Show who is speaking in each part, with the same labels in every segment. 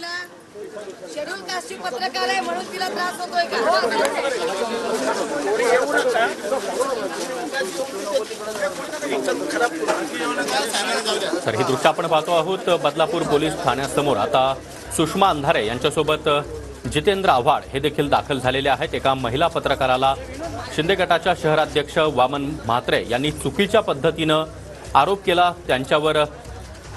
Speaker 1: तिला शेड्यूल कास्टची पत्रकार आहे म्हणून तिला त्रास होतोय का?
Speaker 2: तर ही दृश्य आपण पाहतो आहोत. बदलापूर पोलीस ठाण्यासमोर आता सुषमा अंधारे यांच्यासोबत जितेंद्र आव्हाड हे देखील दाखल झालेले आहेत. एका महिला पत्रकाराला शिंदे गटाच्या शहराध्यक्ष वामन म्हात्रे यांनी चुकीच्या पद्धतीनं आरोप केला. त्यांच्यावर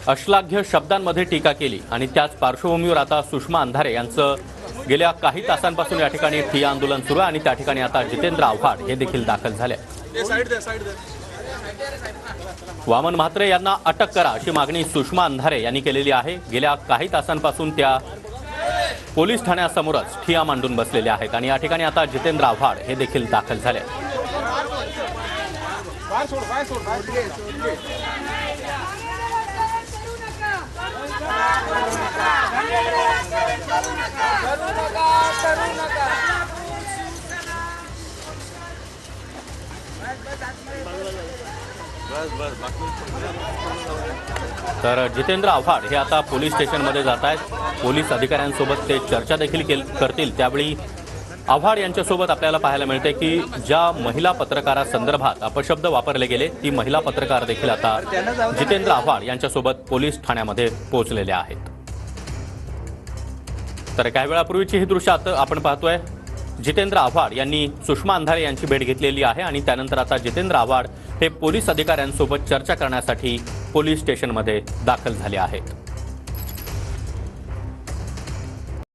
Speaker 2: अश्लाघ्य शब्दांमध्ये टीका केली आणि त्याच पार्श्वभूमीवर आता सुषमा अंधारे यांचं गेल्या काही तासांपासून या ठिकाणी ठिय्या आंदोलन सुरू आहे आणि त्या ठिकाणी आता जितेंद्र आव्हाड हे देखील दाखल झाले वामन म्हात्रे यांना अटक करा अशी मागणी सुषमा अंधारे यांनी केलेली आहे. गेल्या काही तासांपासून त्या पोलीस ठाण्यासमोरच ठिया मांडून बसलेले आहेत आणि या ठिकाणी आता जितेंद्र आव्हाड हे देखील दाखल झाले तर जितेंद्र आव्हाड हे आता पोलीस स्टेशनमध्ये जात आहेत. पोलीस अधिकाऱ्यांसोबत ते चर्चा देखील केल करतील. त्यावेळी आव्हाड यांच्यासोबत आपल्याला पाहायला मिळते की ज्या महिला पत्रकारासंदर्भात अपशब्द वापरले गेले ती महिला पत्रकार देखील आता जितेंद्र आव्हाड यांच्यासोबत पोलीस ठाण्यामध्ये पोहोचलेले आहेत. तर काही वेळापूर्वीची ही दृश्य आता आपण पाहतोय. जितेंद्र आव्हाड यांनी सुषमा अंधारे यांची भेट घेतलेली आहे आणि त्यानंतर आता जितेंद्र आव्हाड हे पोलीस अधिकाऱ्यांसोबत चर्चा करण्यासाठी पोलीस स्टेशनमध्ये दाखल झाले आहेत.